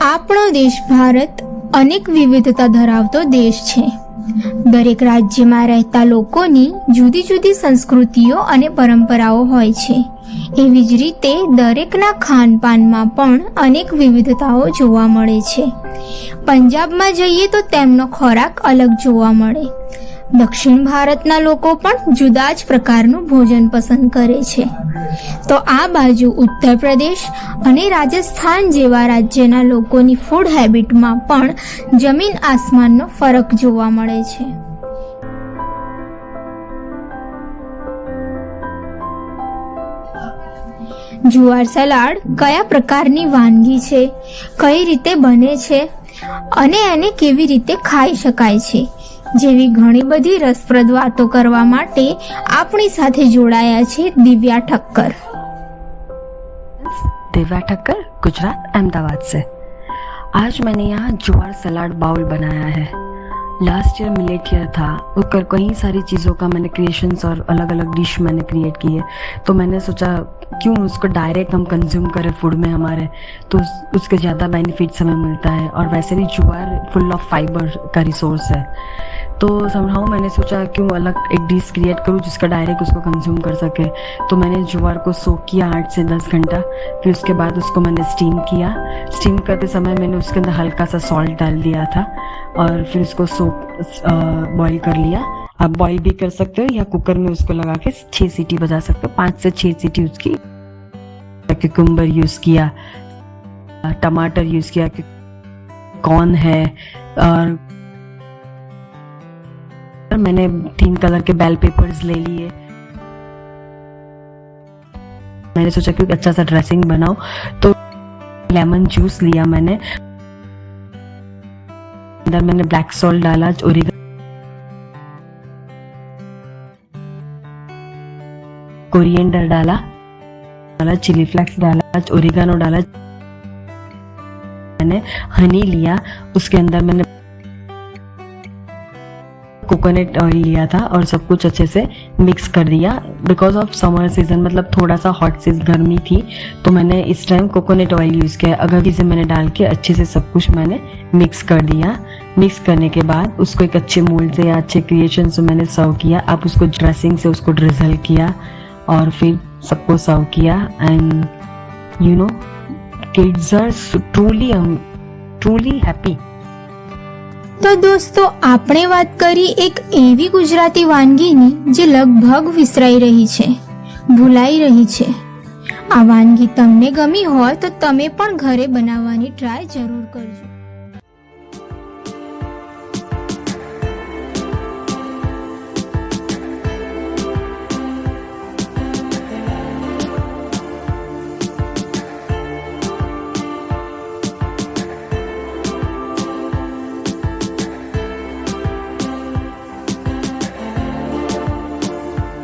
આપણો દેશ ભારત અનેક વિવિધતા ધરાવતો દેશ છે. દરેક રાજ્યમાં રહેતા લોકોની જુદી જુદી સંસ્કૃતિઓ અને પરંપરાઓ હોય છે. એવી જ રીતે દરેકના ખાનપાનમાં પણ અનેક વિવિધતાઓ જોવા મળે છે. પંજાબમાં જઈએ તો તેમનો ખોરાક અલગ જોવા મળે. દક્ષિણ ભારતના લોકો પણ જુદા જ પ્રકારનું ભોજન પસંદ કરે છે. તો આ બાજુ ઉત્તર પ્રદેશ અને રાજસ્થાન જેવા રાજ્યના લોકોની ફૂડ હેબિટમાં પણ જમીન આસમાનનો ફરક જોવા મળે છે. જુવાર સલાડ કયા પ્રકારની વાનગી છે, કઈ રીતે બને છે અને એને કેવી રીતે ખાઈ શકાય છે જેવી ઘણી બધી રસપ્રદ વાતો કરવા માટે આપણી સાથે જોડાયા છે દિવ્યા ઠક્કર दिव्या ठक्कर गुजरात अहमदाबाद से आज मैंने यहाँ ज्वार सलाद बाउल बनाया है लास्ट ईयर मिलेट ईयर था उसकर कई सारी चीज़ों का मैंने क्रिएशंस और अलग अलग डिश मैंने क्रिएट की है तो मैंने सोचा क्यों उसको डायरेक्ट हम कंज्यूम करें फूड में हमारे तो उस, उसके ज़्यादा बेनिफिट्स हमें मिलता है और वैसे भी ज्वार फुल ऑफ फाइबर का रिसोर्स है तो समझाओ मैंने सोचा क्यों अलग एक डिश क्रिएट करूँ जिसका डायरेक्ट उसको कंज्यूम कर सके। तो मैंने ज्वार को सोक किया आठ से दस घंटा, फिर उसके बाद उसको मैंने स्टीम किया। स्टीम करते समय मैंने उसके अंदर हल्का सा सॉल्ट डाल दिया था और फिर उसको सोक बॉईल कर लिया। आप बॉईल भी कर सकते हो या कुकर में उसको लगा के छः सीटी बजा सकते हो। पाँच से छः सीटी उसकी क्यूकम्बर यूज़ किया, टमाटर यूज़ किया कॉर्न है और मैंने तीन कलर के बेल पेपर्स ले लिए। मैंने सोचा कि अच्छा सा ड्रेसिंग बनाओ तो लेमन जूस लिया मैंने। अंदर मैंने ब्लैक सॉल्ट डाला ओरिगा कोरिएंडर डाला डाला चिली फ्लेक्स डाला ओरिगानो डाला। मैंने हनी लिया, उसके अंदर मैंने कोकोनट ऑयल लिया था और सब कुछ अच्छे से मिक्स कर दिया। बिकॉज़ ऑफ़ समर सीज़न मतलब थोड़ा सा हॉट सीज गर्मी थी तो मैंने इस टाइम कोकोनट ऑयल यूज़ किया। अगर इसे मैंने डाल के अच्छे से सब कुछ मैंने मिक्स कर दिया। मिक्स करने के बाद उसको एक अच्छे मोल्ड से या अच्छे क्रिएशन से मैंने सर्व किया। अब उसको ड्रेसिंग से उसको ड्रिजल किया और फिर सबको सर्व किया। And you know kids are truly truly happy તો દોસ્તો, આપણે વાત કરી એક એવી ગુજરાતી વાનગીની જે લગભગ વિસરાઈ રહી છે, ભૂલાઈ રહી છે. આ વાનગી તમને ગમી હોય તો તમે પણ ઘરે બનાવવાની ટ્રાય જરૂર કરજો.